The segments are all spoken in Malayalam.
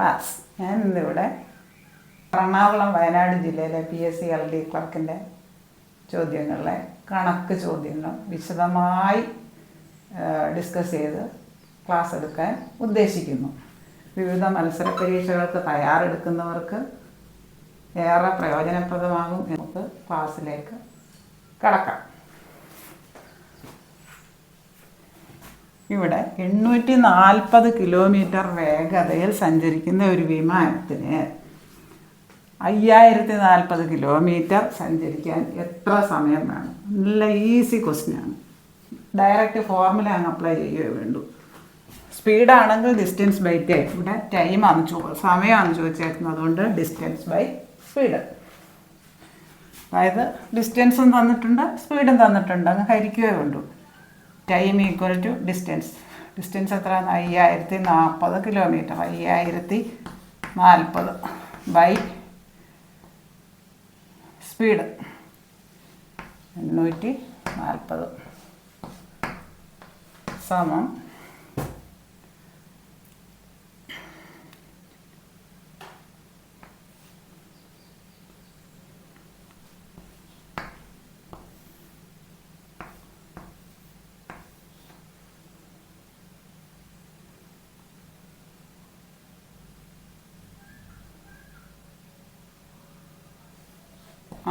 മാത്സ്. ഞാൻ ഇന്നിവിടെ എറണാകുളം വയനാട് ജില്ലയിലെ P S C L D ക്ലർക്കിന്റെ ചോദ്യങ്ങളിലെ കണക്ക് ചോദ്യങ്ങൾ വിശദമായി ഡിസ്കസ് ചെയ്ത് ക്ലാസ് എടുക്കാൻ ഉദ്ദേശിക്കുന്നു. വിവിധ മത്സര പരീക്ഷകൾക്ക് തയ്യാറെടുക്കുന്നവർക്ക് ഏറെ പ്രയോജനപ്രദമാകും നമുക്ക് ക്ലാസ്സിലേക്ക് കടക്കാം. ഇവിടെ എണ്ണൂറ്റി നാൽപ്പത് കിലോമീറ്റർ വേഗതയിൽ സഞ്ചരിക്കുന്ന ഒരു വിമാനത്തിന് അയ്യായിരത്തി നാൽപ്പത് കിലോമീറ്റർ സഞ്ചരിക്കാൻ എത്ര സമയം വേണം? നല്ല ഈസി ക്വസ്റ്റ്യനാണ് ഡയറക്റ്റ് ഫോർമുല അങ്ങ് അപ്ലൈ ചെയ്യുകയേ വേണ്ടൂ. സ്പീഡാണെങ്കിൽ ഡിസ്റ്റൻസ് ബൈ ടൈം ഇവിടെ ടൈം ആണ് ചോ സമയമാണ് ചോദിച്ചേക്കുന്നത്. അതുകൊണ്ട് ഡിസ്റ്റൻസ് ബൈ സ്പീഡ് അതായത് ഡിസ്റ്റൻസും തന്നിട്ടുണ്ട് സ്പീഡും തന്നിട്ടുണ്ട്. അങ്ങ് ഹരിക്കുകയേ വേണ്ടൂ. Time equal to distance distance എത്ര? അയ്യായിരത്തി നാൽപ്പത് കിലോമീറ്റർ അയ്യായിരത്തി നാൽപ്പത് ബൈ സ്പീഡ് എണ്ണൂറ്റി നാൽപ്പത് സമം.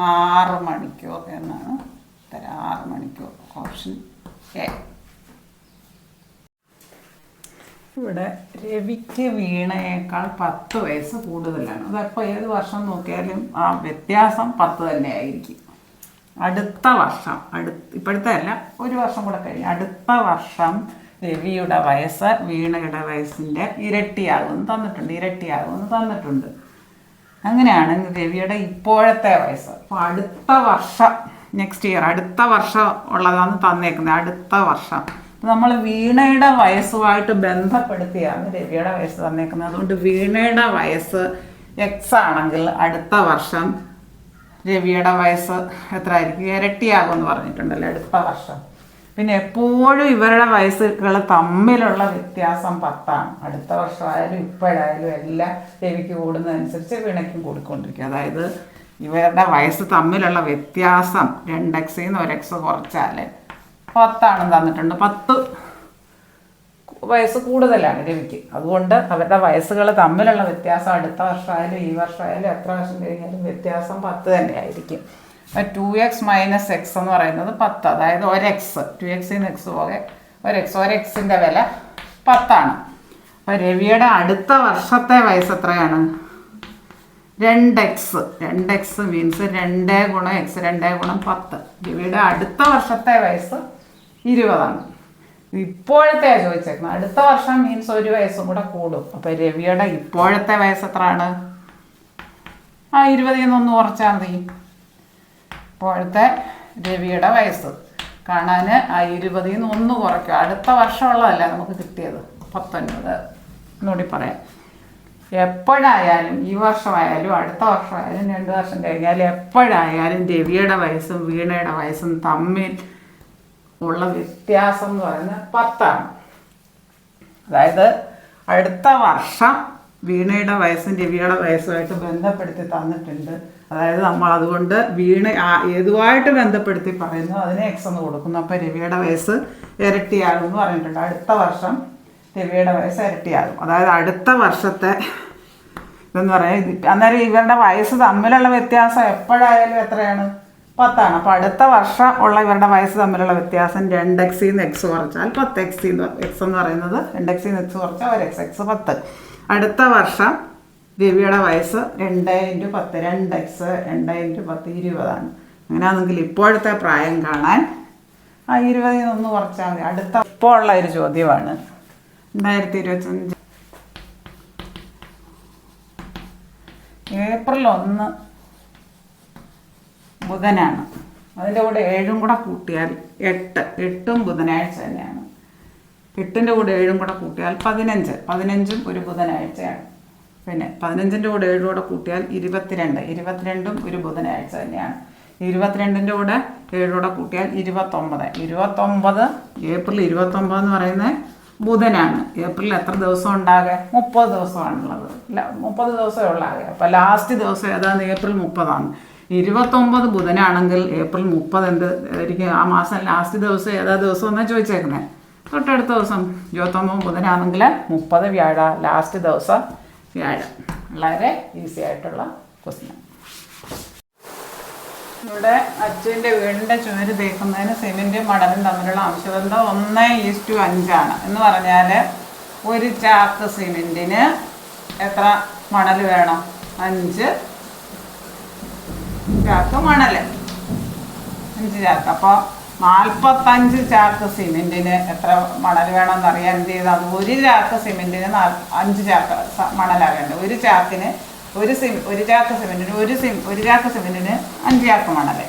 ആറ് മണിക്കൂർ എന്നാണ്. ഉത്തരം ആറ് മണിക്കൂർ ഓപ്ഷൻ എ. ഇവിടെ രവിക്ക് വീണയേക്കാൾ പത്ത് വയസ്സ് കൂടുതലാണ്. അതപ്പോൾ ഏത് വർഷം നോക്കിയാലും ആ വ്യത്യാസം പത്ത് തന്നെ ആയിരിക്കും. അടുത്ത വർഷം അടുത്ത ഇപ്പോഴത്തെ അല്ല ഒരു വർഷം കൂടെ കഴിഞ്ഞ്. അടുത്ത വർഷം രവിയുടെ വയസ്സ് വീണയുടെ വയസ്സിന്റെ ഇരട്ടിയാകുമെന്ന് തന്നിട്ടുണ്ട് ഇരട്ടിയാകുമെന്ന് തന്നിട്ടുണ്ട്. അങ്ങനെയാണെങ്കിൽ രവിയുടെ ഇപ്പോഴത്തെ വയസ്സ്. അപ്പോൾ അടുത്ത വർഷം നെക്സ്റ്റ് ഇയർ അടുത്ത വർഷം ഉള്ളതാണ് തന്നേക്കുന്നത്. അടുത്ത വർഷം. നമ്മൾ വീണയുടെ വയസ്സുമായിട്ട് ബന്ധപ്പെടുത്തിയാണ് രവിയുടെ വയസ്സ് തന്നേക്കുന്നത്. അതുകൊണ്ട് വീണയുടെ വയസ്സ് എക്സ് ആണെങ്കിൽ അടുത്ത വർഷം രവിയുടെ വയസ്സ് എത്ര ആയിരിക്കും ഇരട്ടിയാകുമെന്ന് പറഞ്ഞിട്ടുണ്ടല്ലോ? അടുത്ത വർഷം. പിന്നെ എപ്പോഴും ഇവരുടെ വയസ്സുകൾ തമ്മിലുള്ള വ്യത്യാസം പത്താണ്. അടുത്ത വർഷമായാലും ഇപ്പോഴായാലും എല്ലാം രവിക്ക് കൂടുന്നതനുസരിച്ച് വീണയ്ക്കും കൂടിക്കൊണ്ടിരിക്കും. അതായത് ഇവരുടെ വയസ്സ് തമ്മിലുള്ള വ്യത്യാസം രണ്ട് എക്സിൽ നിന്ന് ഒരു എക്സ് കുറച്ചാൽ പത്താണ് തന്നിട്ടുണ്ട്. പത്ത് വയസ്സ് കൂടുതലാണ് രവിക്ക്. അതുകൊണ്ട് അവരുടെ വയസ്സുകൾ തമ്മിലുള്ള വ്യത്യാസം അടുത്ത വർഷമായാലും ഈ വർഷമായാലും എത്ര വർഷം കഴിഞ്ഞാലും വ്യത്യാസം പത്ത് തന്നെയായിരിക്കും. ടു എക്സ് മൈനസ് എക്സ് എന്ന് പറയുന്നത് പത്ത്. അതായത് ഒരു എക്സ് ടു എക്സിൽ നിന്ന് എക്സ് പോകെ ഒരു എക്സ് ഒരു എക്സിന്റെ വില പത്താണ്. അപ്പോൾ രവിയുടെ അടുത്ത വർഷത്തെ വയസ്സ് എത്രയാണ്? രണ്ട് എക്സ് രണ്ട് എക്സ് മീൻസ് രണ്ട് ഗുണം എക്സ് രണ്ട് ഗുണം പത്ത്. രവിയുടെ അടുത്ത വർഷത്തെ വയസ്സ് ഇരുപതാണ്. ഇപ്പോഴത്തെ ചോദിച്ചേക്കുന്നത്. അടുത്ത വർഷം മീൻസ് ഒരു വയസ്സും കൂടെ കൂടും. അപ്പോൾ രവിയുടെ ഇപ്പോഴത്തെ വയസ്സ് എത്രയാണ്? ആ ഇരുപതിൽ നിന്നൊന്ന് കുറച്ചാൽ മതി. ഇപ്പോഴത്തെ രവിയുടെ വയസ്സ്. കാണാൻ ആ ഇരുപതിൽ നിന്ന് ഒന്ന് കുറയ്ക്കും. അടുത്ത വർഷമുള്ളതല്ല നമുക്ക് കിട്ടിയത്? പത്തൊൻപത്. എന്നൂടി പറയാം. എപ്പോഴായാലും ഈ വർഷമായാലും അടുത്ത വർഷമായാലും രണ്ട് വർഷം കഴിഞ്ഞാലും എപ്പോഴായാലും രവിയുടെ വയസ്സും വീണയുടെ വയസ്സും തമ്മിൽ ഉള്ള വ്യത്യാസം എന്ന് പറയുന്നത് പത്താണ്. അതായത് അടുത്ത വർഷം വീണയുടെ വയസ്സും രവിയുടെ വയസ്സുമായിട്ട് ബന്ധപ്പെടുത്തി തന്നിട്ടുണ്ട്. അതായത് നമ്മൾ അതുകൊണ്ട് വീണ് ഏതുമായിട്ട് ബന്ധപ്പെടുത്തി പറയുന്നു അതിന് എക്സ് എന്ന് കൊടുക്കുന്നു. അപ്പോൾ രവിയുടെ വയസ്സ് ഇരട്ടിയാകും എന്ന് പറഞ്ഞിട്ടുണ്ട്. അടുത്ത വർഷം രവിയുടെ വയസ്സ് ഇരട്ടിയാകും. അതായത് അടുത്ത വർഷത്തെ ഇതെന്ന് പറയാം. അന്നേരം ഇവരുടെ വയസ്സ് തമ്മിലുള്ള വ്യത്യാസം എപ്പോഴായാലും എത്രയാണ്? പത്താണ്. അപ്പോൾ അടുത്ത വർഷം ഉള്ള ഇവരുടെ വയസ്സ് തമ്മിലുള്ള വ്യത്യാസം രണ്ട് എക്സിൽ നിന്ന് എക്സ് കുറച്ചാൽ പത്ത് എക്സിൽ നിന്ന് എക്സ് എന്ന് പറയുന്നത് രണ്ട് എക്സിൽ നിന്ന് എക്സ് കുറച്ചാൽ ഒരു എക്സ് എക്സ് പത്ത്. അടുത്ത വർഷം രവിയുടെ വയസ്സ് രണ്ട് ഇന്റു പത്ത് രണ്ട് എക്സ് രണ്ട് ഇന്റു പത്ത് ഇരുപതാണ്. അങ്ങനെയാണെങ്കിൽ ഇപ്പോഴത്തെ പ്രായം കാണാൻ ആ ഇരുപതിൽ നിന്ന് കുറച്ചാൽ മതി. അടുത്ത ഇപ്പോൾ ഉള്ള ഒരു ചോദ്യമാണ്. രണ്ടായിരത്തി ഇരുപത്തഞ്ച് ഏപ്രിൽ ഒന്ന് ബുധനാണ്. അതിന്റെ കൂടെ ഏഴും കൂടെ കൂട്ടിയാൽ എട്ട്. എട്ടും ബുധനാഴ്ച തന്നെയാണ്. എട്ടിന്റെ കൂടെ ഏഴും കൂടെ കൂട്ടിയാൽ പതിനഞ്ച്. പതിനഞ്ചും ഒരു ബുധനാഴ്ചയാണ്. പിന്നെ പതിനഞ്ചിന്റെ കൂടെ ഏഴ് കൂടെ കൂട്ടിയാൽ ഇരുപത്തിരണ്ട്. ഇരുപത്തിരണ്ടും ഒരു ബുധനാഴ്ച തന്നെയാണ്. ഇരുപത്തിരണ്ടിന്റെ കൂടെ ഏഴ് കൂടെ കൂട്ടിയാൽ ഇരുപത്തൊമ്പത്. ഇരുപത്തൊമ്പത് ഏപ്രിൽ ഇരുപത്തൊമ്പത് എന്ന് പറയുന്നത് ബുധനാണ്. ഏപ്രിൽ എത്ര ദിവസം ഉണ്ടാകെ? മുപ്പത് ദിവസമാണുള്ളത്. അല്ല മുപ്പത് ദിവസമേ ഉള്ളാകെ അപ്പോൾ ലാസ്റ്റ് ദിവസം ഏതാണ് ഏപ്രിൽ മുപ്പതാണ്. ഇരുപത്തൊമ്പത് ബുധനാണെങ്കിൽ ഏപ്രിൽ മുപ്പത് എന്ത് ആയിരിക്കും? ആ മാസം ലാസ്റ്റ് ദിവസം ഏതാ ദിവസം എന്നാണ് ചോദിച്ചേക്കുന്നത് തൊട്ടടുത്ത ദിവസം ഇരുപത്തൊമ്പത് ബുധനാണെങ്കിൽ മുപ്പത് വ്യാഴ ലാസ്റ്റ് ദിവസം വ്യാഴം വളരെ ഈസി ആയിട്ടുള്ള ക്വസ്റ്റ്യൻ ഇവിടെ അച്ഛന്റെ വീടിന്റെ ചുവര് തേക്കുന്നതിന് സിമെന്റും മടലും തമ്മിലുള്ള അംശബന്ധം ഒന്ന് ഈസ് ടു അഞ്ചാണ്. എന്ന് പറഞ്ഞാൽ ഒരു ചാക്ക് സിമെന്റിന് എത്ര മണൽ വേണം? അഞ്ച് ചാക്ക് മണൽ അഞ്ച് ചാക്ക്. അപ്പോൾ നാൽപ്പത്തഞ്ച് ചാക്ക് സിമെന്റിന് എത്ര മണൽ വേണമെന്ന് അറിയാൻ എന്ത് അത് ഒരു ചാക്ക് സിമെന്റിന് അഞ്ച് ചാക്ക് മണലാണ് വേണ്ടത്. ഒരു ചാക്കിന് ഒരു സിം ഒരു ചാക്ക് സിമെന്റിന് ഒരു സിം ഒരു ചാക്ക് സിമെന്റിന് അഞ്ച് ചാക്ക് മണൽ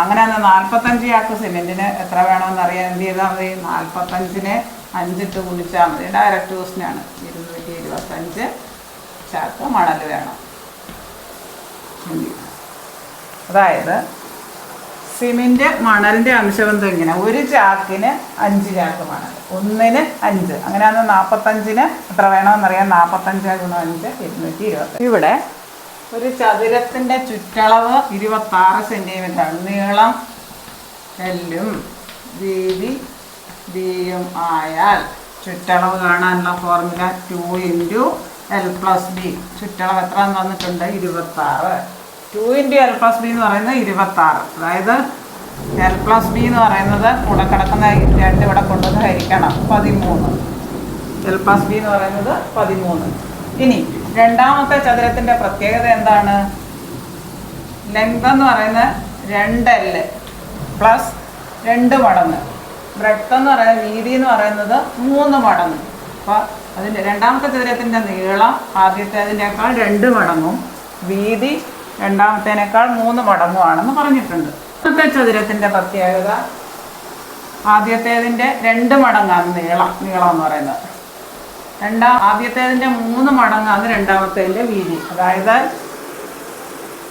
അങ്ങനെ നാൽപ്പത്തഞ്ച് ചാക്ക് സിമെന്റിന് എത്ര വേണമെന്ന് അറിയാൻ എന്ത് ചെയ്താൽ മതി? നാൽപ്പത്തഞ്ചിന് അഞ്ചിട്ട് ഗുണിച്ചാൽ മതി. ഡയറക്റ്റ് ക്വസ്റ്റിനാണ് ഇരുന്നൂറ്റി ഇരുപത്തഞ്ച് ചാക്ക് മണൽ വേണം. അതായത് സിമെന്റ് മണലിന്റെ അംശബന്ധം ഇങ്ങനെ. ഒരു ചാക്കിന് അഞ്ച് ചാക്ക് മണൽ. ഒന്നിന് അഞ്ച്. അങ്ങനെയാണെങ്കിൽ നാൽപ്പത്തഞ്ചിന് എത്ര വേണമെന്നറിയാം. നാൽപ്പത്തഞ്ച് ഗുണം അഞ്ച് ഇരുന്നൂറ്റി ഇരുപത്തി ഇവിടെ ഒരു ചതുരത്തിന്റെ ചുറ്റളവ് ഇരുപത്തി ആറ് സെന്റിമീറ്റർ ആണ് നീളം എല്ലും വീതി ബിയും ആയാൽ ചുറ്റളവ് കാണാനുള്ള formula two into L plus B. ചുറ്റളവ് എത്ര തന്നിട്ടുണ്ട് ഇരുപത്തി ആറ് two into L plus B എന്ന് പറയുന്നത് ഇരുപത്തി ആറ് അതായത് എൽ പ്ലസ് ബി എന്ന് പറയുന്നത് കൂടെ കിടക്കുന്ന രണ്ട് ഇവിടെ കൊണ്ടുവന്ന് ഹരിക്കണം പതിമൂന്ന്. എൽ പ്ലസ് ബി എന്ന് പറയുന്നത് പതിമൂന്ന്. ഇനി രണ്ടാമത്തെ ചതുരത്തിന്റെ പ്രത്യേകത എന്താണ്? ലെങ്ത് എന്ന് പറയുന്നത് രണ്ട് എൽ പ്ലസ് രണ്ട് മടങ്ങ്. ബ്രെഡ് എന്ന് പറയുന്നത് വീതി എന്ന് പറയുന്നത് മൂന്ന് മടങ്ങ്. അപ്പോൾ അതിന്റെ രണ്ടാമത്തെ ചതുരത്തിന്റെ നീളം ആദ്യത്തെ അതിനേക്കാൾ രണ്ട് മടങ്ങും. വീതി രണ്ടാമത്തേനേക്കാൾ മൂന്ന് മടങ്ങുവാണെന്ന് പറഞ്ഞിട്ടുണ്ട്. ഇന്നത്തെ ചതുരത്തിന്റെ പ്രത്യേകത ആദ്യത്തേതിന്റെ രണ്ട് മടങ്ങാണ് നീളം നീളം എന്ന് പറയുന്നത്. രണ്ടാം ആദ്യത്തേതിന്റെ മൂന്ന് മടങ്ങാണ് രണ്ടാമത്തേതിന്റെ വീതി. അതായത്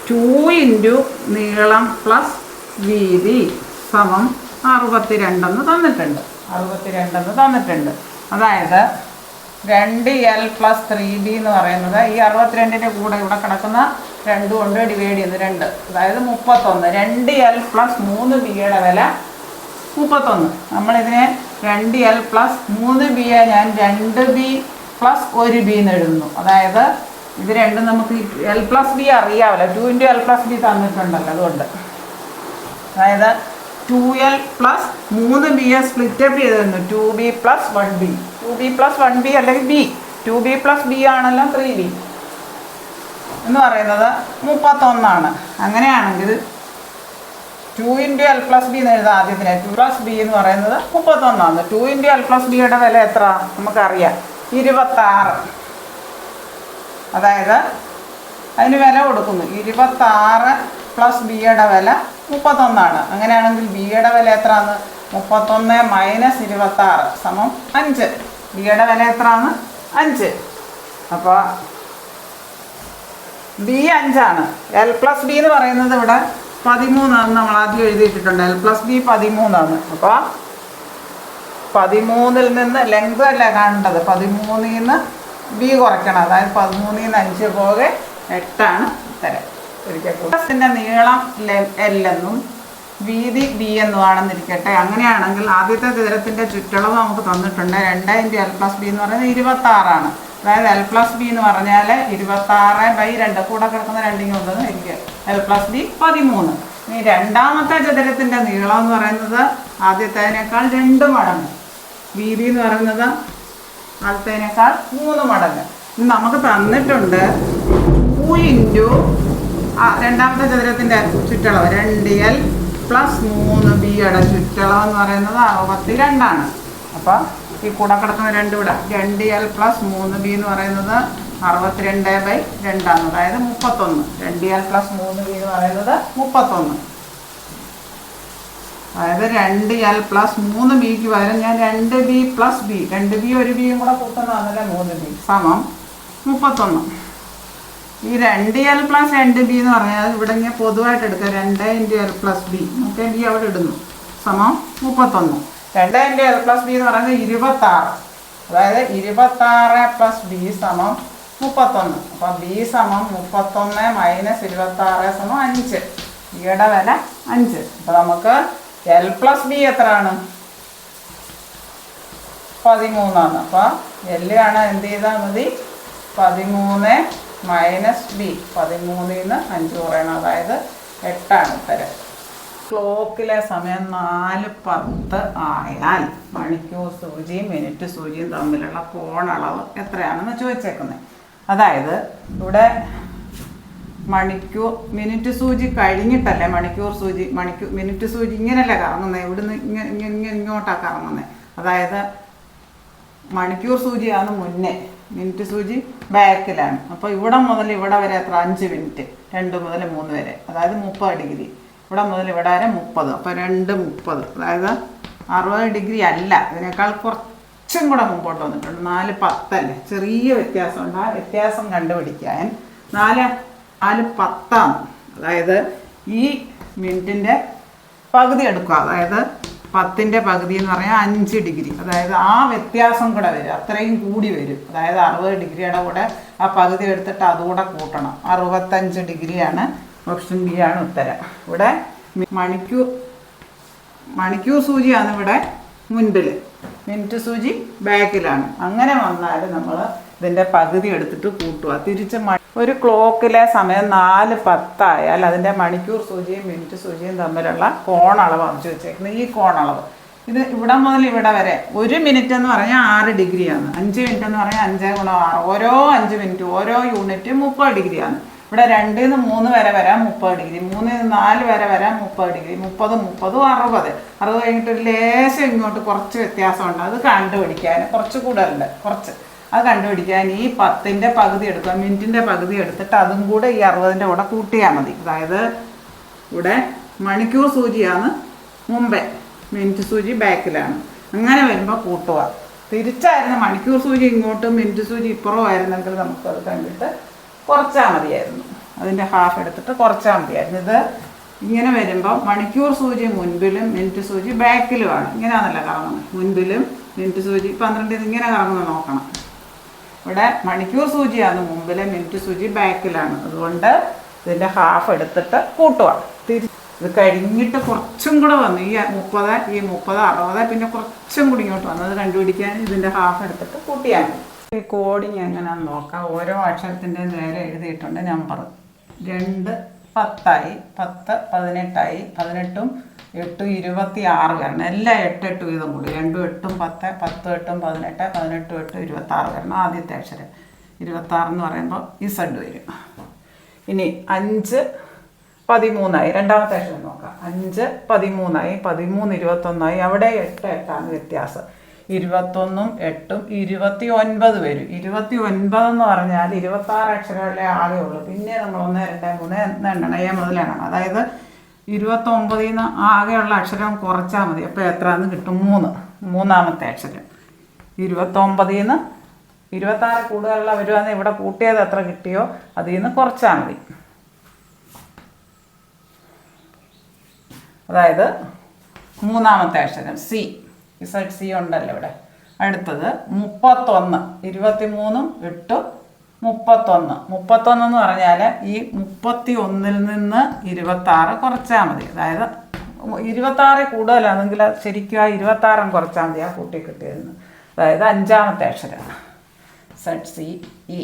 ടു ഇന്റു നീളം പ്ലസ് വീതി സമം അറുപത്തിരണ്ടെന്ന് തന്നിട്ടുണ്ട്. അറുപത്തിരണ്ടെന്ന് തന്നിട്ടുണ്ട്. അതായത് രണ്ട് എൽ പ്ലസ് ത്രീ ബി എന്ന് പറയുന്നത് ഈ അറുപത്തിരണ്ടിന്റെ കൂടെ ഇവിടെ കിടക്കുന്ന രണ്ട് കൊണ്ട് ഡിവൈഡ് ചെയ്യുന്നത് രണ്ട്. അതായത് മുപ്പത്തൊന്ന്. രണ്ട് എൽ പ്ലസ് മൂന്ന് ബിയുടെ വില മുപ്പത്തൊന്ന്. നമ്മളിതിനെ രണ്ട് എൽ പ്ലസ് മൂന്ന് ബിയെ ഞാൻ രണ്ട് ബി പ്ലസ് ഒരു ബി എന്ന് എഴുതുന്നു അതായത് ഇത് രണ്ടും നമുക്ക് എൽ പ്ലസ് ബി അറിയാമല്ലോ two into L plus B തന്നിട്ടുണ്ടല്ലോ അതുകൊണ്ട്. അതായത് ടു എൽ പ്ലസ് മൂന്ന് ബി എ സ്പ്ലിറ്റ് അപ്പ് ചെയ്ത് തന്നു two B plus one B two B plus one B അല്ലെങ്കിൽ B two B plus B ആണല്ലോ ത്രീ ബി എന്ന് പറയുന്നത് മുപ്പത്തൊന്നാണ്. അങ്ങനെയാണെങ്കിൽ two into L plus B എന്ന് എഴുതാം ആദ്യത്തിന് ടു പ്ലസ് ബി എന്ന് പറയുന്നത് മുപ്പത്തൊന്നാണ്. ടു ഇന്റു എൽ പ്ലസ് ബിയുടെ വില എത്ര? നമുക്കറിയാം. ഇരുപത്താറ്. അതായത് അതിന് വില കൊടുക്കുന്നു. ഇരുപത്താറ് പ്ലസ് ബിയുടെ വില മുപ്പത്തൊന്നാണ്. അങ്ങനെയാണെങ്കിൽ ബിയുടെ വില എത്രയാണ് മുപ്പത്തൊന്ന് മൈനസ് ഇരുപത്താറ് സമം അഞ്ച്. ബിയുടെ വില എത്രയാണ് അഞ്ച്. അപ്പോൾ ബി അഞ്ചാണ്. എൽ പ്ലസ് ബി എന്ന് പറയുന്നത് ഇവിടെ പതിമൂന്നാണ് നമ്മൾ ആദ്യം എഴുതിയിട്ടിട്ടുണ്ട്. എൽ പ്ലസ് ബി പതിമൂന്നാണ്. അപ്പോൾ പതിമൂന്നിൽ നിന്ന് ലെങ്ത് അല്ല കാണേണ്ടത്? പതിമൂന്നിൽ നിന്ന് ബി കുറയ്ക്കണം. അതായത് പതിമൂന്നിൽ നിന്ന് അഞ്ച് പോകെ എട്ടാണ് ഉത്തരം. ഒരിക്കൽ നീളം എല്ലെന്നും വീതി ബി എന്നുമാണെന്നിരിക്കട്ടെ അങ്ങനെയാണെങ്കിൽ ആദ്യത്തെ ചതുരത്തിന്റെ ചുറ്റളവ് നമുക്ക് തന്നിട്ടുണ്ട്. രണ്ട് ഇന്റു എൽ പ്ലസ് ബി എന്ന് പറയുന്നത് ഇരുപത്തി ആറാണ് അതായത് എൽ പ്ലസ് ബി എന്ന് പറഞ്ഞാൽ ഇരുപത്തി ആറ് ബൈ രണ്ട്. കൂടെ കിടക്കുന്ന രണ്ടിങ് ഉണ്ടെന്ന് എനിക്ക് എൽ പ്ലസ് ബി പതിമൂന്ന്. ഇനി രണ്ടാമത്തെ ചതുരത്തിന്റെ നീളം എന്ന് പറയുന്നത് ആദ്യത്തേതിനേക്കാൾ രണ്ട് മടങ്ങ്. വീതി എന്ന് പറയുന്നത് ആദ്യത്തേതിനേക്കാൾ മൂന്ന് മടങ്ങ്. നമുക്ക് തന്നിട്ടുണ്ട് ടു ഇന്റു രണ്ടാമത്തെ ചതുരത്തിന്റെ ചുറ്റളവ് രണ്ട് എൽ പ്ലസ് മൂന്ന് ബിയുടെ ചുറ്റളവ് എന്ന് പറയുന്നത് അറുപത്തി രണ്ടാണ് അപ്പോൾ ഈ കൂടെ കിടക്കുന്ന രണ്ട് ഇവിടെ രണ്ട് എൽ പ്ലസ് മൂന്ന് ബി എന്ന് പറയുന്നത് അറുപത്തിരണ്ട് ബൈ രണ്ടാണ്. അതായത് മുപ്പത്തൊന്ന്. രണ്ട് എൽ പ്ലസ് മൂന്ന് ബി എന്ന് പറയുന്നത് മുപ്പത്തൊന്ന്. അതായത് രണ്ട് എൽ പ്ലസ് മൂന്ന് ബിക്ക് പകരം ഞാൻ രണ്ട് ബി പ്ലസ് ബി രണ്ട് ബി ഒരു ബിയും കൂടെ കൂട്ടുന്നതാണല്ലേ മൂന്ന് ബി സമം മുപ്പത്തൊന്ന്. ഈ രണ്ട് എൽ പ്ലസ് രണ്ട് ബി എന്ന് പറഞ്ഞാൽ ഇവിടെ ഇങ്ങനെ പൊതുവായിട്ട് എടുക്കുക. രണ്ട് ഇന്റു എൽ പ്ലസ് ബി നമുക്ക് ബി അവിടെ ഇടുന്നു. സമം മുപ്പത്തൊന്ന്. രണ്ട് ഇന്റു എൽ പ്ലസ് ബി എന്ന് പറയുന്നത് ഇരുപത്താറ്. അതായത് ഇരുപത്താറ് പ്ലസ് ബി സമം മുപ്പത്തൊന്ന്. അപ്പം ബി സമം മുപ്പത്തൊന്ന് മൈനസ് ഇരുപത്താറ് സമം അഞ്ച്. ബിയുടെ വില അഞ്ച്. അപ്പം നമുക്ക് എൽ പ്ലസ് ബി എത്രയാണ്? പതിമൂന്നാണ്. അപ്പം എല്ലാണ് എന്ത് ചെയ്താൽ മതി? പതിമൂന്ന് മൈനസ് ബി. പതിമൂന്നിൽ നിന്ന് അഞ്ച് കുറയണം. അതായത് എട്ടാണ് ഉത്തരം. ക്ലോക്കിലെ സമയം നാല് പത്ത് ആയാൽ മണിക്കൂർ സൂചിയും മിനിറ്റ് സൂചിയും തമ്മിലുള്ള കോണളവ് എത്രയാണെന്ന് ചോദിച്ചേക്കുന്നത് അതായത് ഇവിടെ മണിക്കൂർ മിനിറ്റ് സൂചി കഴിഞ്ഞിട്ടല്ലേ മണിക്കൂർ സൂചി മണിക്കൂർ മിനിറ്റ് സൂചി ഇങ്ങനെയല്ലേ കറങ്ങുന്നത് ഇവിടുന്ന് ഇങ്ങനെ ഇങ്ങനെ ഇങ്ങോട്ടാണ് കറങ്ങുന്നത് അതായത് മണിക്കൂർ സൂചിയാണ് മുന്നേ. മിനിറ്റ് സൂചി ബാക്കിലാണ്. അപ്പോൾ ഇവിടെ മുതൽ ഇവിടെ വരെ എത്ര? അഞ്ച് മിനിറ്റ്. രണ്ട് മുതൽ മൂന്ന് വരെ. അതായത് മുപ്പത് ഡിഗ്രി. ഇവിടെ മുതൽ ഇവിടെ വരെ മുപ്പത്. അപ്പോൾ രണ്ട് മുപ്പത്. അതായത് അറുപത് ഡിഗ്രി അല്ല. അതിനേക്കാൾ കുറച്ചും കൂടെ മുമ്പോട്ട് വന്നിട്ടുണ്ട്. നാല് പത്തല്ലേ? ചെറിയ വ്യത്യാസമുണ്ട് ആ വ്യത്യാസം കണ്ടുപിടിക്കാൻ നാല് നാല് പത്താണ്. അതായത് ഈ മിനിറ്റിന്റെ പകുതി എടുക്കുക. അതായത് പത്തിന്റെ പകുതി എന്ന് പറഞ്ഞാൽ അഞ്ച് ഡിഗ്രി. അതായത് ആ വ്യത്യാസം കൂടെ വരും. അത്രയും കൂടി വരും. അതായത് അറുപത് ഡിഗ്രിയുടെ കൂടെ ആ പകുതി എടുത്തിട്ട് അതുകൂടെ കൂട്ടണം. അറുപത്തഞ്ച് ഡിഗ്രിയാണ് ഓപ്ഷൻ ബി ആണ് ഉത്തരം. ഇവിടെ മണിക്കൂർ മണിക്കൂർ സൂചിയാണ് ഇവിടെ മുൻപിൽ മിനിറ്റ് സൂചി ബാക്കിലാണ്. അങ്ങനെ വന്നാൽ നമ്മൾ ഇതിന്റെ പകുതി എടുത്തിട്ട് കൂട്ടുക തിരിച്ച് മ- ഒരു ക്ലോക്കിലെ സമയം നാല് പത്തായാൽ അതിന്റെ മണിക്കൂർ സൂചിയും മിനിറ്റ് സൂചിയും തമ്മിലുള്ള കോണളവ് അമിച്ച് വെച്ചേക്കുന്നത് ഈ കോണളവ് ഇത് ഇവിടെ മുതൽ ഇവിടെ വരെ ഒരു മിനിറ്റ് എന്ന് പറഞ്ഞാൽ ആറ് ഡിഗ്രിയാണ്. അഞ്ച് മിനിറ്റ് എന്ന് പറഞ്ഞാൽ അഞ്ച് ഗുണം ആറ്. ഓരോ അഞ്ച് മിനിറ്റ് ഓരോ യൂണിറ്റ് മുപ്പത് ഡിഗ്രിയാണ്. ഇവിടെ രണ്ടിൽ നിന്ന് മൂന്ന് വരെ വരാം മുപ്പത് ഡിഗ്രി. മൂന്നിൽ നിന്ന് നാല് വരെ വരാം മുപ്പത് ഡിഗ്രി. മുപ്പത് മുപ്പതും അറുപത്. അറുപത് കഴിഞ്ഞിട്ട് ഒരു ലേശം ഇങ്ങോട്ട് കുറച്ച് വ്യത്യാസമുണ്ട്. അത് കണ്ടുപിടിക്കാൻ കുറച്ച് കൂടുതലുണ്ട്. കുറച്ച്. അത് കണ്ടുപിടിക്കാൻ ഈ പത്തിന്റെ പകുതി എടുക്കുക മിനിറ്റിന്റെ പകുതി എടുത്തിട്ട് അതും കൂടെ ഈ അറുപതിന്റെ കൂടെ കൂട്ടിയാൽ മതി. അതായത് ഇവിടെ മണിക്കൂർ സൂചിയാണ് മുമ്പേ മിനിറ്റ് സൂചി ബാക്കിലാണ്. അങ്ങനെ വരുമ്പോൾ കൂട്ടുക. തിരിച്ചായിരുന്നു മണിക്കൂർ സൂചി ഇങ്ങോട്ടും മിനിറ്റ് സൂചി ഇപ്പുറമായിരുന്നെങ്കിൽ നമുക്കത് കണ്ടിട്ട് കുറച്ചാൽ മതിയായിരുന്നു. അതിന്റെ ഹാഫ് എടുത്തിട്ട് കുറച്ചാൽ മതിയായിരുന്നു. ഇത് ഇങ്ങനെ വരുമ്പോൾ മണിക്കൂർ സൂചി മുൻപിലും മിനിറ്റ് സൂചി ബാക്കിലുമാണ്. ഇങ്ങനെയാണല്ലോ കറങ്ങുന്നത്. മുൻപിലും മിനിറ്റ് സൂചി പന്ത്രണ്ടിൽ ഇങ്ങനെ കറങ്ങുന്നത് നോക്കണം. ഇവിടെ മണിക്കൂർ സൂചിയാണ് മുമ്പിലെ മിനിറ്റ് സൂചി ബാക്കിലാണ്. അതുകൊണ്ട് ഇതിന്റെ ഹാഫ് എടുത്തിട്ട് കൂട്ടുക തിരി ഇത് കഴിഞ്ഞിട്ട് കുറച്ചും കൂടെ വന്നു ഈ മുപ്പത് ഈ മുപ്പത് അറുപത് പിന്നെ കുറച്ചും കൂടി ഇങ്ങോട്ട് വന്നു അത് കണ്ടുപിടിക്കാൻ ഇതിന്റെ ഹാഫ് എടുത്തിട്ട് കൂട്ടിയാൽ ഈ കോഡിങ് എങ്ങനെയാണെന്ന് നോക്കാം. ഓരോ അക്ഷരത്തിന്റെ നേരെ എഴുതിയിട്ടുണ്ട് നമ്പർ രണ്ട് പത്തായി പത്ത് പതിനെട്ടായി പതിനെട്ടും എട്ടും ഇരുപത്തി ആറ് വരണം. എല്ലാം എട്ട് എട്ട് വീതം കൂടി. രണ്ടും എട്ടും പത്ത് പത്തും എട്ടും പതിനെട്ട് പതിനെട്ടും എട്ടും ഇരുപത്തി ആറ് വരണം. ആദ്യത്തെ അക്ഷരം. ഇരുപത്തി എന്ന് പറയുമ്പോൾ ഇസഡ് വരും. ഇനി അഞ്ച് പതിമൂന്നായി. രണ്ടാമത്തെ അക്ഷരം നോക്കാം. അഞ്ച് പതിമൂന്നായി പതിമൂന്ന് ഇരുപത്തൊന്നായി. അവിടെ എട്ട് എട്ടാണ് വ്യത്യാസം. ഇരുപത്തൊന്നും എട്ടും ഇരുപത്തി ഒൻപത് വരും. ഇരുപത്തി ഒൻപത് എന്ന് പറഞ്ഞാൽ ഇരുപത്തി ആറ് അക്ഷരമല്ലേ ആകെ ഉള്ളൂ പിന്നെ നമ്മൾ ഒന്ന് രണ്ട് മൂന്ന് എണ്ണം എ മുതൽ എണ്ണണം അതായത് ഇരുപത്തൊമ്പതിൽ നിന്ന് ആകെയുള്ള അക്ഷരം കുറച്ചാൽ മതി. അപ്പോൾ എത്രയെന്ന് കിട്ടും? മൂന്ന്. മൂന്നാമത്തെ അക്ഷരം. ഇരുപത്തൊമ്പതിൽ നിന്ന് ഇരുപത്താറ് കൂടുതലുള്ള വരുവാന്ന് ഇവിടെ കൂട്ടിയത് എത്ര കിട്ടിയോ? അതിൽ നിന്ന് കുറച്ചാൽ മതി. അതായത് മൂന്നാമത്തെ അക്ഷരം സി. ഇസഡ് സി ഉണ്ടല്ലോ ഇവിടെ. അടുത്തത് മുപ്പത്തൊന്ന്. ഇരുപത്തി മൂന്നും എട്ടും മുപ്പത്തൊന്ന്. മുപ്പത്തൊന്ന് എന്ന് പറഞ്ഞാൽ ഈ മുപ്പത്തി ഒന്നിൽ നിന്ന് ഇരുപത്താറ് കുറച്ചാൽ മതി. അതായത് ഇരുപത്താറ് കൂടുതലാണെങ്കിൽ ശരിക്കും ആ ഇരുപത്താറും കുറച്ചാൽ മതി ആ കൂട്ടി കിട്ടിയതെന്ന് അതായത് അഞ്ചാമത്തെ അക്ഷരം Z C E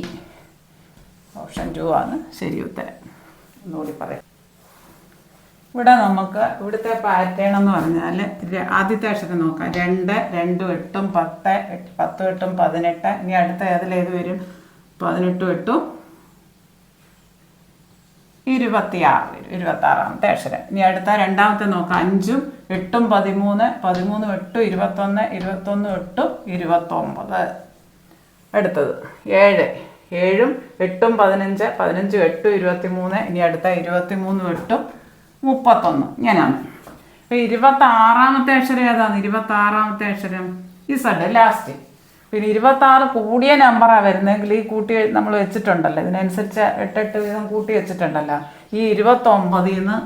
option two ആണ് ശരി ഉത്തരം. ഒന്നുകൂടി പറയാം. ഇവിടെ നമുക്ക് ഇവിടുത്തെ പാറ്റേൺ എന്ന് പറഞ്ഞാൽ ആദ്യത്തെ അക്ഷരം നോക്കാം. രണ്ട് രണ്ടും എട്ടും പത്ത് എട്ട് പത്തും എട്ടും പതിനെട്ട്. ഇനി അടുത്ത ഏതിലേത് വരും? പതിനെട്ടും എട്ടും. ഇരുപത്തിയാറ് ഇരുപത്താറാമത്തെ അക്ഷരം ഇനി അടുത്ത രണ്ടാമത്തെ നോക്കാം. അഞ്ചും എട്ടും പതിമൂന്ന് പതിമൂന്നും എട്ടും ഇരുപത്തൊന്ന് ഇരുപത്തൊന്നും എട്ടും ഇരുപത്തൊമ്പത്. അടുത്തത് ഏഴ്. ഏഴും എട്ടും പതിനഞ്ച് പതിനഞ്ചും എട്ടും ഇരുപത്തി മൂന്ന് ഇനി അടുത്ത ഇരുപത്തി മൂന്നും എട്ടും മുപ്പത്തൊന്ന്. ഇങ്ങനെയാണ്. ഇപ്പം ഇരുപത്തി ആറാമത്തെ അക്ഷരം ഏതാണ് ഇരുപത്തി ആറാമത്തെ അക്ഷരം ഇസഡ് ലാസ്റ്റ് പിന്നെ ഇരുപത്തി ആറ് കൂടിയ നമ്പറാണ് വരുന്നതെങ്കിൽ ഈ കൂട്ടി നമ്മൾ വെച്ചിട്ടുണ്ടല്ലോ. ഇതിനനുസരിച്ച് എട്ടെട്ട് വീതം കൂട്ടി വെച്ചിട്ടുണ്ടല്ലോ. ഈ ഇരുപത്തൊമ്പതിൽ നിന്ന്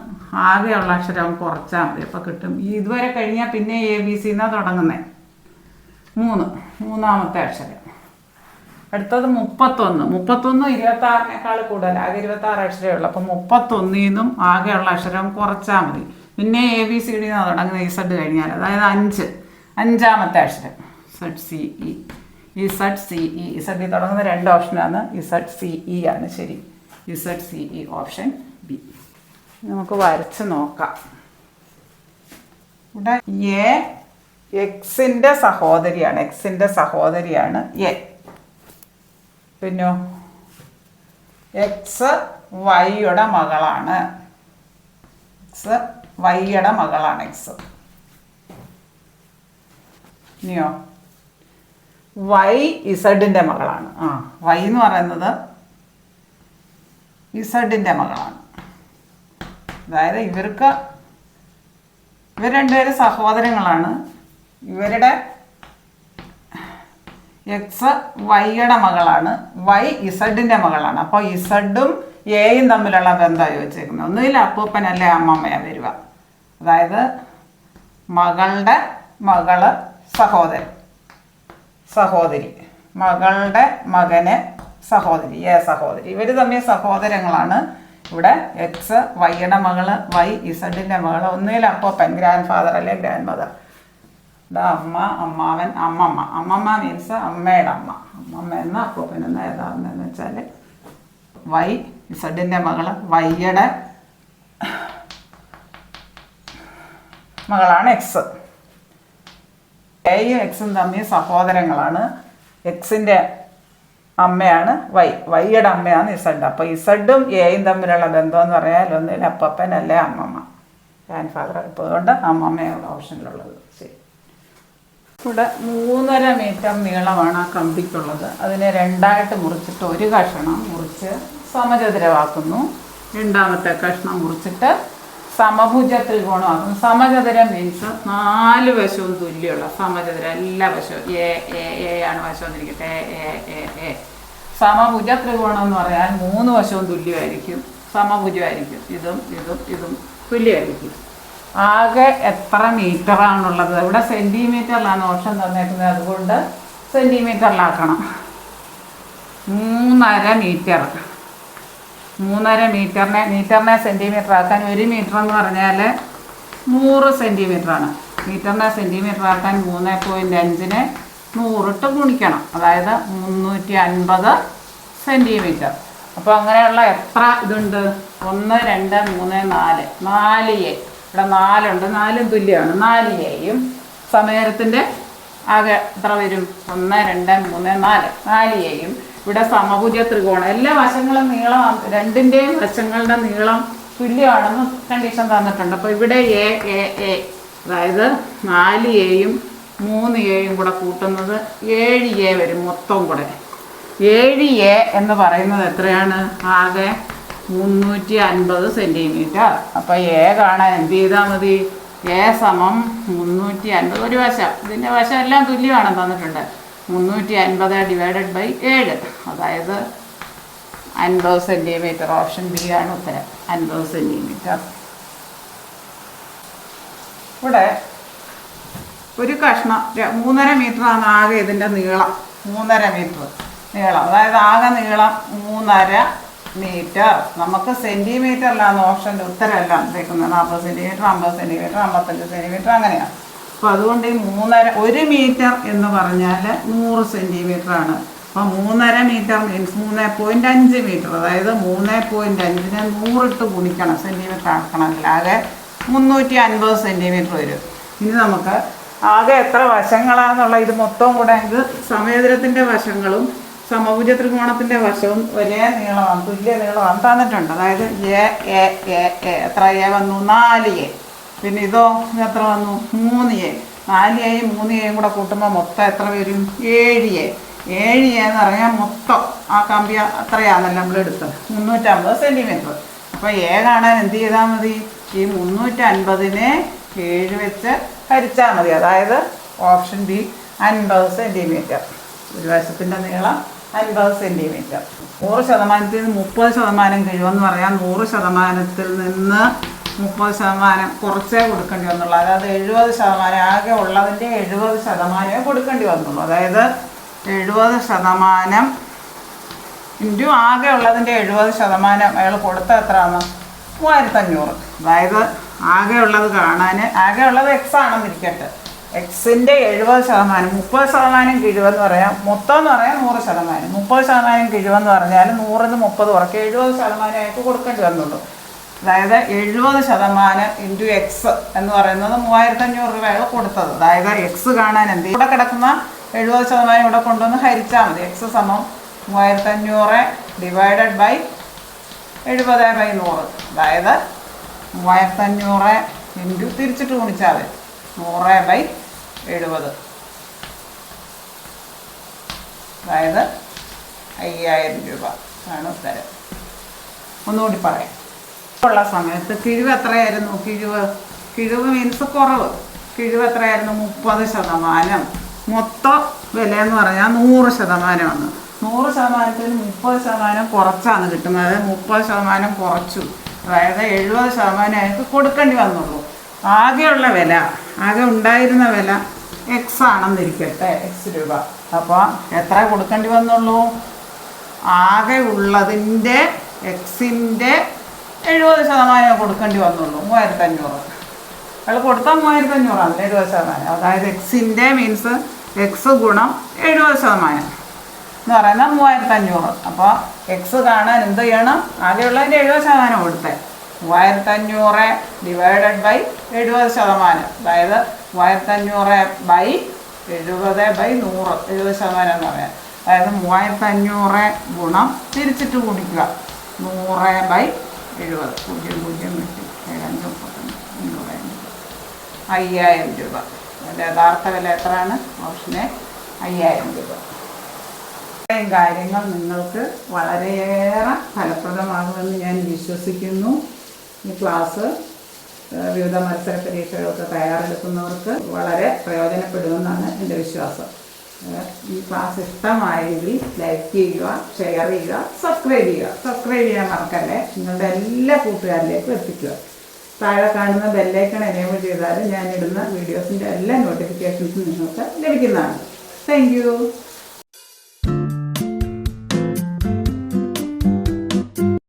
ആകെയുള്ള അക്ഷരം കുറച്ചാൽ മതി. അപ്പോൾ കിട്ടും. ഈ ഇതുവരെ കഴിഞ്ഞാൽ പിന്നെ എ ബി സി എന്നാണ് തുടങ്ങുന്നത് മൂന്ന്. മൂന്നാമത്തെ അക്ഷരം. അടുത്തത് മുപ്പത്തൊന്ന്. മുപ്പത്തൊന്ന് ഇരുപത്തി ആറിനേക്കാൾ കൂടുതൽ. ആകെ ഇരുപത്തി ആറ് അക്ഷരമേ ഉള്ളൂ. അപ്പം മുപ്പത്തൊന്നിൽ നിന്നും ആകെയുള്ള അക്ഷരം കുറച്ചാൽ മതി. പിന്നെ എ ബി സി ഡി എന്നാണ് തുടങ്ങുന്നത്. ഈ സെഡ് കഴിഞ്ഞാൽ. അതായത് അഞ്ച്. അഞ്ചാമത്തെ അക്ഷരം. Z C E Z C E ഇസഡിൽ തുടങ്ങുന്ന രണ്ട് ഓപ്ഷനാണ് ഇസഡ് സി ഇ ആണ് ശരി. Z C E option B നമുക്ക് വരച്ച് നോക്കാം. ഇവിടെ എ എക്സിന്റെ സഹോദരിയാണ്. എക്സിന്റെ സഹോദരിയാണ് എ പിന്നോ? എക്സ് വൈയുടെ മകളാണ്. എക്സ് വൈയുടെ മകളാണ് എക്സ് ഇനിയോ? വൈ ഇസഡിന്റെ മകളാണ്. ആ വൈ എന്ന് പറയുന്നത് ഇസഡിന്റെ മകളാണ്. അതായത് ഇവർക്ക് ഇവർ രണ്ടുപേരും സഹോദരങ്ങളാണ്. ഇവരുടെ എക്സ് വൈയുടെ മകളാണ്. വൈ ഇസഡിന്റെ മകളാണ്. അപ്പോൾ ഇസഡും എയും തമ്മിലുള്ള ബന്ധമാണ് ചോദിച്ചേക്കുന്നത്. ഒന്നുമില്ല അപ്പൂപ്പനല്ലേ അമ്മമ്മയാ വരിക. അതായത് മകളുടെ മകൾ സഹോദരൻ. സഹോദരി. മകളുടെ മകന് സഹോദരി ഏ സഹോദരി. ഇവർ തമ്മിൽ സഹോദരങ്ങളാണ്. ഇവിടെ എക്സ് വൈയുടെ മകൾ വൈ ഇസഡിന്റെ മകൾ. ഒന്നുകിൽ അപ്പൂപ്പൻ ഗ്രാൻഡ് ഫാദർ അല്ലെ ഗ്രാൻഡ് മദർ ഇവിടെ അമ്മ അമ്മാവൻ അമ്മമ്മ. അമ്മമ്മ മീൻസ് അമ്മയുടെ അമ്മ. അമ്മമ്മ എന്ന അപ്പൂപ്പൻ എന്ന ഏതാണെന്ന് വെച്ചാൽ വൈ ഇസഡിന്റെ മകൾ വൈയുടെ മകളാണ് എക്സ് എയും എക്സും തമ്മിൽ സഹോദരങ്ങളാണ്. എക്സിന്റെ അമ്മയാണ് വൈ വൈയുടെ അമ്മയാണ് ഇസഡ് അപ്പോൾ ഇസഡും എയും തമ്മിലുള്ള ബന്ധം എന്ന് പറഞ്ഞാൽ ഒന്നിൽ അപ്പപ്പൻ അല്ലേ അമ്മമ്മ? ഗ്രാൻഡ് ഫാദർ ഇപ്പോൾ അതുകൊണ്ട് അമ്മമ്മയാണ് ഓപ്ഷനിലുള്ളത് ശരി. ഇവിടെ മൂന്നര മീറ്റർ നീളമാണ് ആ കമ്പിക്കുള്ളത്. അതിനെ രണ്ടായിട്ട് മുറിച്ചിട്ട് ഒരു കഷണം മുറിച്ച് സമചതുരമാക്കുന്നു. രണ്ടാമത്തെ കഷ്ണം മുറിച്ചിട്ട് സമഭുജ ത്രികോണമാകും സമചതുരം മീൻസ് നാല് വശവും തുല്യമുള്ള സമചതുരം എല്ലാ വശവും. എ എ എ ആണ് വശം എ എ എ സമഭുജ ത്രികോണം എന്ന് പറയാൻ മൂന്ന് വശവും തുല്യമായിരിക്കും. സമഭുജമായിരിക്കും. ഇതും ഇതും ഇതും തുല്യമായിരിക്കും. ആകെ എത്ര മീറ്റർ മീറ്ററാണുള്ളത് ഇവിടെ സെന്റിമീറ്ററിലാണ് ഓപ്ഷൻ തന്നേക്കുന്നത് അതുകൊണ്ട് സെന്റിമീറ്ററിലാക്കണം മൂന്നര മീറ്റർ മൂന്നര മീറ്ററിനെ മീറ്ററിനെ സെന്റിമീറ്റർ ആക്കാൻ ഒരു മീറ്റർ എന്ന് പറഞ്ഞാൽ നൂറ് സെന്റിമീറ്ററാണ് മീറ്ററിനെ സെന്റിമീറ്റർ ആക്കാൻ മൂന്ന് പോയിന്റ് അഞ്ചിനെ നൂറിട്ട് ഗുണിക്കണം. അതായത് മുന്നൂറ്റി അൻപത് സെന്റിമീറ്റർ അപ്പോൾ അങ്ങനെയുള്ള എത്ര ഇതുണ്ട്? ഒന്ന് രണ്ട് മൂന്ന് നാല്. നാല് എ. ഇവിടെ നാലുണ്ട്. നാലും തുല്യമാണ്. നാല് എയും സമയത്തിന്റെ ആകെ എത്ര വരും? ഒന്ന് രണ്ട് മൂന്ന് നാല്. നാല് എയും ഇവിടെ സമഭുജ ത്രികോണം. എല്ലാ വശങ്ങളും നീളം രണ്ടിന്റെയും വശങ്ങളുടെ നീളം തുല്യമാണെന്ന് കണ്ടീഷൻ തന്നിട്ടുണ്ട്. അപ്പോൾ ഇവിടെ എ എ എ അതായത് നാല് എയും മൂന്ന് എയും കൂടെ കൂട്ടുന്നത് ഏഴ് എ വരും മൊത്തം കൂടെ. ഏഴ് എ എന്ന് പറയുന്നത് എത്രയാണ്? ആകെ മുന്നൂറ്റി അൻപത് സെന്റിമീറ്റർ അപ്പോൾ എ കാണാൻ എന്ത് ചെയ്താൽ മതി? എ സമം മുന്നൂറ്റി അൻപത് ഒരു വശം. ഇതിന്റെ വശം എല്ലാം തുല്യമാണ് തന്നിട്ടുണ്ട്. മുന്നൂറ്റി അൻപത് ഡിവൈഡഡ് ബൈ ഏഴ്. അതായത് അൻപത് സെന്റിമീറ്റർ ഓപ്ഷൻ ബി ആണ് ഉത്തരം. അൻപത് സെന്റിമീറ്റർ ഇവിടെ ഒരു കഷ്ണം മൂന്നര ആണ് ആകെ ഇതിന്റെ നീളം. മൂന്നര മീറ്റർ നീളം. അതായത് ആകെ നീളം മൂന്നര മീറ്റർ നമുക്ക് സെന്റിമീറ്ററിലാണ് ഓപ്ഷന്റെ ഉത്തരമല്ല തേക്കുന്നത്. നാൽപ്പത് സെന്റിമീറ്റർ അമ്പത് സെന്റിമീറ്റർ അമ്പത്തഞ്ച് സെന്റിമീറ്റർ അങ്ങനെയാണ്. അപ്പോൾ അതുകൊണ്ട് ഈ മൂന്നര ഒരു മീറ്റർ എന്ന് പറഞ്ഞാൽ നൂറ് സെന്റിമീറ്റർ ആണ്. അപ്പോൾ മൂന്നര മീറ്റർ മീൻസ് മൂന്ന് പോയിന്റ് അഞ്ച് മീറ്റർ അതായത് മൂന്ന് പോയിന്റ് അഞ്ചിനെ നൂറിട്ട് ഗുണിക്കണം സെന്റിമീറ്റർ ആക്കണമെങ്കിൽ ആകെ മുന്നൂറ്റി അൻപത് സെന്റിമീറ്റർ വരും. ഇനി നമുക്ക് ആകെ എത്ര വശങ്ങളാണെന്നുള്ള ഇത് മൊത്തം കൂടെ ഇത് സമയതരത്തിന്റെ വശങ്ങളും സമഭുജ ത്രികോണത്തിന്റെ വശവും ഒരേ നീളമാണ് തുല്യ നീളമാണ് തന്നിട്ടുണ്ട്. അതായത് എ എ എ എത്ര എ വന്നു? നാല് എ. പിന്നെ ഇതോ ഇത് എത്ര വന്നു? മൂന്ന് എ. നാല് എയും മൂന്ന് എയും കൂടെ കൂട്ടുമ്പോൾ മൊത്തം എത്ര വരും? ഏഴ് എ. ഏഴ് എ എന്ന് പറഞ്ഞാൽ മൊത്തം ആ കമ്പി അത്രയാണല്ലോ നമ്മൾ എടുത്തത്. മുന്നൂറ്റമ്പത് സെന്റിമീറ്റർ അപ്പോൾ എ കാണാൻ എന്ത് ചെയ്താൽ മതി? ഈ മുന്നൂറ്റൻപതിനെ ഏഴ് വെച്ച് ഹരിച്ചാൽ മതി. അതായത് ഓപ്ഷൻ ബി അൻപത് സെന്റിമീറ്റർ ഒരു വശത്തിന്റെ നീളം അൻപത് സെന്റിമീറ്റർ നൂറ് ശതമാനത്തിൽ നിന്ന് മുപ്പത് ശതമാനം കഴിവെന്ന് പറയാം നൂറ് ശതമാനത്തിൽ നിന്ന് മുപ്പത് ശതമാനം കുറച്ചേ കൊടുക്കേണ്ടി വന്നുള്ളൂ. അതായത് എഴുപത് ശതമാനം ആകെ ഉള്ളതിന്റെ എഴുപത് ശതമാനമേ കൊടുക്കേണ്ടി വന്നുള്ളൂ. അതായത് എഴുപത് ശതമാനം ഇന്റു ആകെ ഉള്ളതിന്റെ എഴുപത് ശതമാനം അയാൾ കൊടുത്ത എത്രയാണ്? മൂവായിരത്തഞ്ഞൂറ്. അതായത് ആകെ ഉള്ളത് കാണാൻ ആകെ ഉള്ളത് എക്സ് ആണെന്നിരിക്കട്ടെ. എക്സിന്റെ എഴുപത് ശതമാനം മുപ്പത് ശതമാനം കിഴിവെന്ന് പറയാം. മൊത്തം എന്ന് പറയാം നൂറ് ശതമാനം. മുപ്പത് ശതമാനം കിഴിവെന്ന് പറഞ്ഞാൽ നൂറിന് മുപ്പത് കുറയ്ക്കുക എഴുപത് ശതമാനം അയാൾക്ക് കൊടുക്കേണ്ടി വന്നുള്ളൂ. അതായത് എഴുപത് ശതമാനം ഇന്റു എക്സ് എന്ന് പറയുന്നത് മൂവായിരത്തി അഞ്ഞൂറ് രൂപയാണ് കൊടുത്തത്. അതായത് എക്സ് കാണാൻ എന്ത് ഇവിടെ കിടക്കുന്ന എഴുപത് ശതമാനം ഇവിടെ കൊണ്ടുവന്ന് ഹരിച്ചാൽ മതി. എക്സ് സമം മൂവായിരത്തി അഞ്ഞൂറ് ഡിവൈഡഡ് ബൈ എഴുപത് ബൈ നൂറ്. അതായത് മൂവായിരത്തി അഞ്ഞൂറ് ഇന്റു തിരിച്ചിട്ട് ഗുണിച്ചാൽ മതി. നൂറ് ബൈ എഴുപത്. അതായത് അയ്യായിരം രൂപ ആണ് ഉത്തരം. ഒന്നുകൂടി പറയാം. ഉള്ള സമയത്ത് കിഴിവ് എത്രയായിരുന്നു? കിഴിവ് കിഴിവ് മീൻസ് കുറവ്. കിഴിവ് എത്രയായിരുന്നു? മുപ്പത് ശതമാനം. മൊത്തം വില എന്ന് പറഞ്ഞാൽ നൂറ് ശതമാനമാണ്. നൂറ് ശതമാനത്തിൽ മുപ്പത് ശതമാനം കുറച്ചാണ് കിട്ടുന്നത്. മുപ്പത് ശതമാനം കുറച്ചു. അതായത് എഴുപത് ശതമാനം അയാൾക്ക് കൊടുക്കേണ്ടി വന്നുള്ളൂ. ആകെയുള്ള വില ആകെ ഉണ്ടായിരുന്ന വില എക്സ് ആണെന്നിരിക്കട്ടെ എക്സ് രൂപ. അപ്പോൾ എത്ര കൊടുക്കേണ്ടി വന്നുള്ളൂ? ആകെ ഉള്ളതിന്റെ എക്സിന്റെ എഴുപത് ശതമാനം കൊടുക്കേണ്ടി വന്നുള്ളൂ മൂവായിരത്തി അഞ്ഞൂറ് അയാൾ കൊടുത്താൽ മൂവായിരത്തി അഞ്ഞൂറാണ് എഴുപത് ശതമാനം. അതായത് എക്സിന്റെ മീൻസ് എക്സ് ഗുണം എഴുപത് ശതമാനം. എന്ന് പറയുന്നത് മൂവായിരത്തി അഞ്ഞൂറ് അപ്പോൾ എക്സ് കാണാൻ എന്ത് ചെയ്യണം? ആദ്യമുള്ളതിന്റെ എഴുപത് ശതമാനം കൊടുത്തേ. മൂവായിരത്തി അഞ്ഞൂറ് ഡിവൈഡഡ് ബൈ എഴുപത് ശതമാനം. അതായത് മൂവായിരത്തി അഞ്ഞൂറ് ബൈ എഴുപത് ബൈ നൂറ്. എഴുപത് ശതമാനം എന്ന് പറയാം. അതായത് മൂവായിരത്തി അഞ്ഞൂറ് ഗുണം തിരിച്ചിട്ട് കുടിക്കുക നൂറ് ബൈ എഴുപത് പൂജ്യം പൂജ്യം എട്ട് ഏഴഞ്ച് മുപ്പത്തൊന്ന് മുന്നൂറ് അയ്യായിരം രൂപ. അതിന്റെ യഥാർത്ഥ വില എത്രയാണ്? ഓപ്ഷന് അയ്യായിരം രൂപ. ഇത്രയും കാര്യങ്ങൾ നിങ്ങൾക്ക് വളരെയേറെ ഫലപ്രദമാകുമെന്ന് ഞാൻ വിശ്വസിക്കുന്നു. ഈ ക്ലാസ് വിവിധ മത്സര പരീക്ഷകൾക്ക് തയ്യാറെടുക്കുന്നവർക്ക് വളരെ പ്രയോജനപ്പെടുമെന്നാണ് എന്റെ വിശ്വാസം. ഈ ക്ലാസ് ഇഷ്ടമായെങ്കിൽ ലൈക്ക് ചെയ്യുക ഷെയർ ചെയ്യുക സബ്സ്ക്രൈബ് ചെയ്യുക. സബ്സ്ക്രൈബ് ചെയ്യാൻ മറക്കല്ലേ? നിങ്ങളുടെ എല്ലാ കൂട്ടുകാരിലേക്കും എത്തിക്കുക. താഴെ കാണുന്ന ബെല്ലൈക്കൺ എനേബിൾ ചെയ്താൽ ഞാനിടുന്ന വീഡിയോസിന്റെ എല്ലാ നോട്ടിഫിക്കേഷൻസും നിങ്ങൾക്ക് ലഭിക്കുന്നതാണ്. താങ്ക്